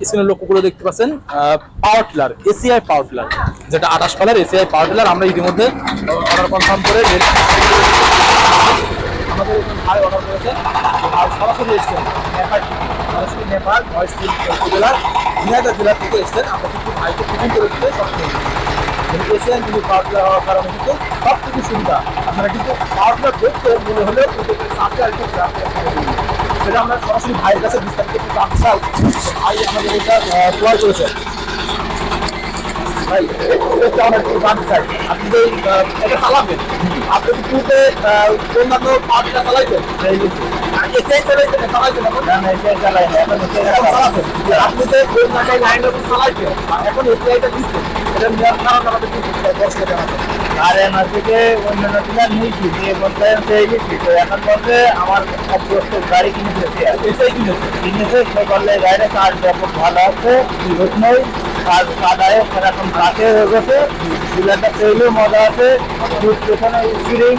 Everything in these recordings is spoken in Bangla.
স্ক্রিনে লক্ষ্যগুলো দেখতে পাচ্ছেন power tiller ACI power tiller যেটা আঠাশ পালার এসিআই পাওয়ার টিলার আমরা ইতিমধ্যে অর্ডার কনফার্ম করে আমাদের এখানে ভাই অর্ডার করেছেন আর সরাসরি এসছেন নেপাল উপজেলার ঝিনাইদহ জেলা থেকে এসছেন। আমরা কিন্তু ভাইকে ফিটিং করে দিতে সক্ষম এসিআই কিন্তু পাওয়ার টিলার হওয়ার কারণে কিন্তু সব কিছু সুবিধা। আপনারা কিন্তু পাওয়ার দেখতে মনে হলেও কিন্তু সাথে আর একটু সেটা আমরা সরাসরি ভাইয়ের কাছে বিস্তারিত জানতে চাই। ভাই আমাদের এটা ক্রয় করেছেন। ভাই এটা একটু চাই। আপনি যে এটা চালাবেন। আপনি পূর্বে অন্যান্য পার্টিটা চালাইছেন? আপনি যে ওই জায়গায় লাইন চালাইছেন এখন এসআইটা দিচ্ছেন এটা নেওয়ার কারণ আমাদের কি জানাবেন আর এমআর থেকে অন্যান্য টিলার নিয়েছি দিয়ে বলতে পেয়ে গেছি তো এখন বলতে আমার অভ্যস্ত গাড়ি কিনেছে কিনেছে? কিনেছে সে বললে গাড়িটা কাজ ব্যাপক ভালো আছে নেই কাজ কাদায় সেরকম কাছে হয়ে গেছে। চুলাটা পেলেও মজা আছে। দুধ পেছনে স্প্রিং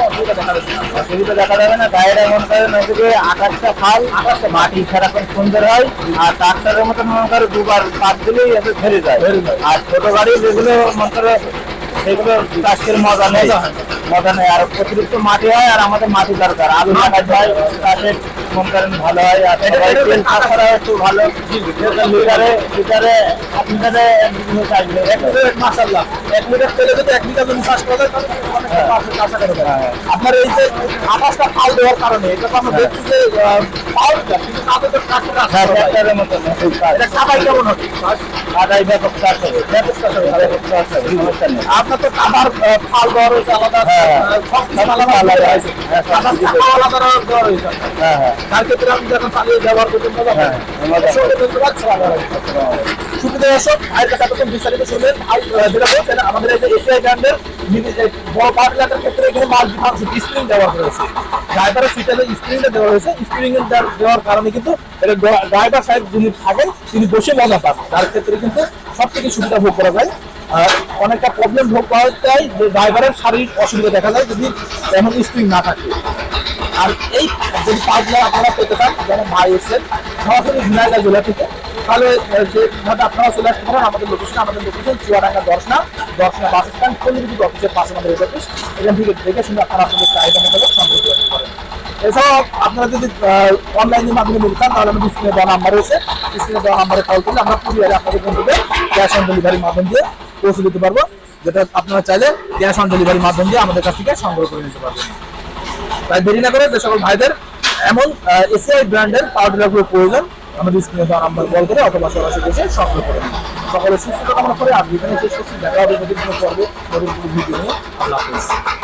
অসুবিধা দেখা যাচ্ছে অসুবিধা দেখা না আকাশটা খাল আকাশটা মাটি সারাক্ষণ সুন্দর হয় আর ট্রাক্টরের মতন মনে করে দুবার পাত দিলেই এসে ফেরে যায়। আর ছোট গাড়ি যেগুলো মনে করে সেগুলো চাষের মজা নেই। মজা হয় মজা নেই। আর অতিরিক্ত মাটি হয় আর আমাদের মাটি দরকার। আলু লাগাতে হয় চাষের মনে করেন ভালো হয়। আর সবাই তেল একটু ভালো। লিটারে লিটারে এক লিটারে এক লিটারে আসবে এক মাসাল্লাহ এক লিটার তেলে যদি এক লিটার জমি চাষ করা হ্যাঁ। আপনার এই যে আকাশটা ফাল দেওয়ার কারণে এটা তো আমরা দেখছি যে ট্রাক্টর হ্যাঁ আপনার তো কাবার ফাল দেওয়া রয়েছে আলাদা হ্যাঁ। আলাদা হ্যাঁ, দেওয়া রয়েছে হ্যাঁ হ্যাঁ তার ক্ষেত্রে আপনি যখন চালিয়ে ব্যবহার করতে যেটা আমাদের বড় ক্ষেত্রে এখানে স্প্রিং দেওয়া হয়েছে। ড্রাইভারের স্প্রিংটা দেওয়া হয়েছে দেওয়ার- কারণে কিন্তু এটা ড্রাইভার সাহেব যিনি থাকেন, তিনি বসে মজা পান। তার ক্ষেত্রে কিন্তু সব থেকে সুবিধা ভোগ করা যায়। আর অনেকটা প্রবলেম ভোগ করা যায় যে ড্রাইভারের শারীরিক অসুবিধা দেখা যায় যদি এমন স্প্রিং না থাকে। আর এই যদি পাঁচগুলো আপনারা পেতে চান, যেমন ভাই এসছেন, সরাসরি ঝিনাইদহ জেলা থেকে তাহলে আহ, যে ভাবে আপনারা চলে আসতে পারেন আমাদের লোকেশন আমাদের location Chuadanga Darshana Darshana bus stand কলিমিটি অফিসের পাশে আমাদের অফিস এখান থেকে দেখে শুনে আপনারা আপনাদের চাহিদা মোতাবেক সংগ্রহ করতে পারেন। এছাড়াও আপনারা যদি অনলাইনের মাধ্যমে নিতে চান তাহলে আমাদের স্ক্রিনে দেওয়া নাম্বার রয়েছে। স্ক্রিনে দেওয়া নাম্বারে কল করলে আমরা কুরিয়ারে আপনাদের বন্ধুদের ক্যাশ অন ডেলিভারির মাধ্যম দিয়ে পৌঁছে দিতে পারব যেটা আপনারা চাইলে ক্যাশ অন ডেলিভারির মাধ্যম দিয়ে আমাদের কাছ থেকে সংগ্রহ করে নিতে পারবেন। তাই দেরি না করে যে সকল ভাইদের এমন এসিআই ব্র্যান্ডের টিলারগুলো প্রয়োজন আমাদের স্ক্রিনে দেওয়া নাম্বার কল করে অথবা সরাসরি এসে সংগ্রহ করে নিন। সকলের সুস্থ কামনা করে আর এখানে শেষ করছি। দেখা হবে নতুন কোনো পর্বে, নতুন কোনো ভিডিও নিয়ে। আল্লাহ হাফিজ।